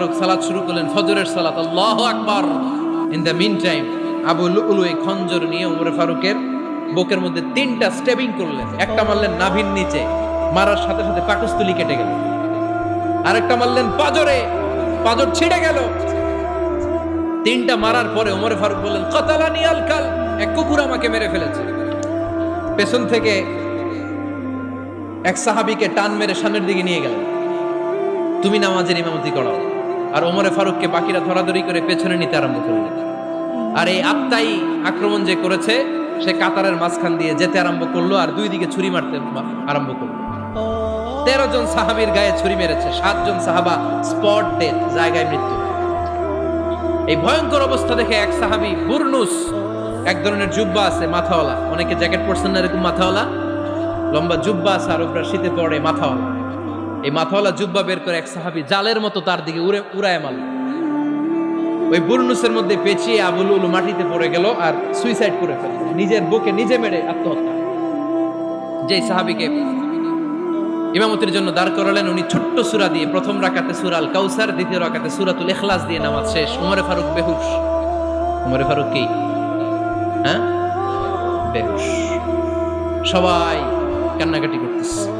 ফারুক সালাত শুরু করলেন, ফজরের সালাত, আল্লাহ আকবার। ইন দ্য মিন টাইম আবু লুলু এই খঞ্জর নিয়ে উমরে ফারুকের বুকের মধ্যে তিনটা স্টেবিং করলেন। একটা মারলেন নাভির নিচে, মারার সাথে সাথে পাকস্থলী কেটে গেল। আরেকটা মারলেন পাজরে, পাজর ছিঁড়ে গেল। তিনটা মারার পরে ওমরে ফারুক বললেন, কতালানি আলকাল এক কুকুর আমাকে মেরে ফেলেছে। পেছন থেকে এক সাহাবিকে টান মেরে সামনের দিকে নিয়ে গেলেন। তুমি নামাজের ইমামতি করাও। আর ওমরে ফারুককে বাকিরা ধরাধরি করে পেছনে নিতে আরম্ভ করলেন আর এই আত্মাই আক্রমণ যে করেছে, সে কাতারের মাঝখান দিয়ে যেতে আরম্ভ করল আর দুই দিকে ছুরি মারতে আরম্ভ করল। তেরো জন সাহাবীর গায়ে ছুরি মেরেছে সাতজন সাহাবা স্পট ডেথ, জায়গায় মৃত্যু। এই ভয়ঙ্কর অবস্থা দেখে এক সাহাবী বুরনুস এক ধরনের জুব্বা আছে, মাথাওয়ালা। অনেকে জ্যাকেট পরছেন না এরকম মাথাওয়ালা। লম্বা জুব্বা আছে আর উপরে শীতে পড়ে মাথাওয়ালা। এই মাথাওয়ালা জুব্বা বের করে এক সাহাবী জালের মতো তার দিকে উড়ে উড়ায় মারল। ওই বুরনুসের মধ্যে পেঁচিয়ে আবুল উলু মাটিতে পড়ে গেল আর সুইসাইড করে ফেলল। নিজের বুকে নিজে মেরে আত্মহত্যা যেই সাহাবিকে ইমামতির জন্য দাঁড় করালেন, উনি ছোট্ট সুরা দিয়ে প্রথম রাকাতে সুরাল কাউসার দ্বিতীয় রাকাতে সূরাতুল এখলাস দিয়ে নামাজ শেষ। উমরে ফারুক বেহুশ। উমরে ফারুক কি? হ্যাঁ? বেহুশ। সবাই কান্নাকাটি করতেছে।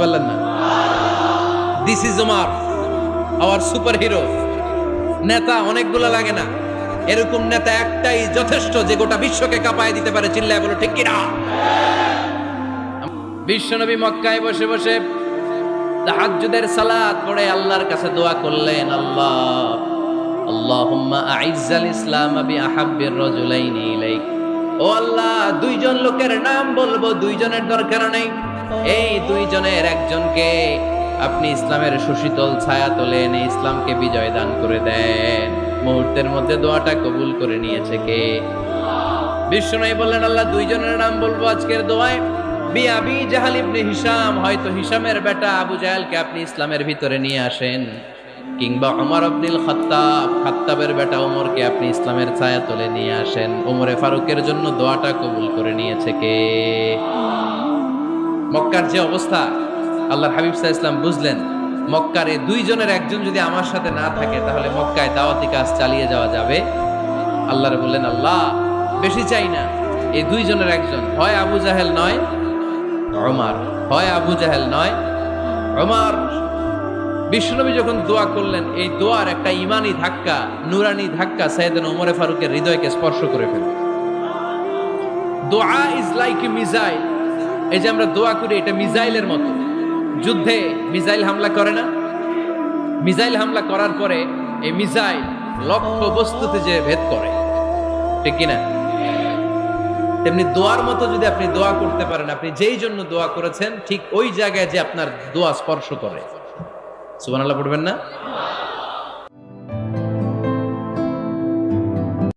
পারলেন না? This is our super hero নেতা অনেকগুলো লাগে না। এরকম নেতা একটাই যথেষ্ট যে গোটা বিশ্বকে কাঁপায় দিতে পারে, চিল্লায় বলো, ঠিক কিনা? বিশ্বনবী মক্কায় বসে বসে তাহাজ্জুদের সালাত পড়ে আল্লাহর কাছে দোয়া করলেন, আল্লাহ, আল্লাহুম্মা আইজ্জাল ইসলাম বি আহাব্বির রাজুলাইনি ইলাইক। ও আল্লাহ, দুইজন লোকের নাম বলব, দুইজনের দরকার নেই। এই দুইজনের একজনকে আপনি ইসলামের সুশীতল ছায়া তোলে এনে ইসলামকে বিজয় দান করে দেন। মুহূর্তের মধ্যে দোয়াটা কবুল করে নিয়েছে কে? বিষ্ণু বললেন, আল্লাহ, দুইজনের নাম বলব আজকের দোয়ায়। বি আবি জাহাল ইবনে হিসাম হয়তো হিসামের বেটা আবু জাহালকে আপনি ইসলামের ভিতরে নিয়ে আসেন। কিংবা ওমর আব্দুল খাত্তাব, খাত্তাবের বেটা ওমরকে আপনি ইসলামের ছায়া তোলে নিয়ে আসেন। ওমরে ফারুকের জন্য দোয়াটা কবুল করে নিয়েছে কে? মক্কার যে অবস্থা, আল্লাহর হাবিব সাহা ইসলাম বুঝলেন, মক্কার এই দুইজনের একজন যদি আমার সাথে না থাকে, তাহলে মক্কায় দাওয়াতি কাজ চালিয়ে যাওয়া যাবে? আল্লাহরে বললেন, আল্লাহ, বেশি চাই না। এই দুইজনের একজন, হয় আবু জাহেল নয়, ওমার। হয় আবু জাহেল নয়, ওমার। বিষ্ণুনবী যখন দোয়া করলেন, এই দোয়ার একটা ইমানি ধাক্কা, নুরানি ধাক্কা সাইয়েদান ওমরে ফারুকের হৃদয়কে স্পর্শ করে ফেলল দোয়া ইজ লাইক এ মিসাইল। এই যে আমরা দোয়া করি, এটা মিসাইলের মতো। যুদ্ধে মিসাইল হামলা করে না? মিসাইল হামলা করার পরে এই মিসাইল লক্ষ্য বস্তুতে যে ভেদ করে, ঠিক কিনা? তেমনি দোয়ার মতো যদি আপনি দোয়া করতে পারেন, আপনি যেই জন্য দোয়া করেছেন, ঠিক ওই জায়গায় যে আপনার দোয়া স্পর্শ করে। সুবহানাল্লাহ পড়বেন না?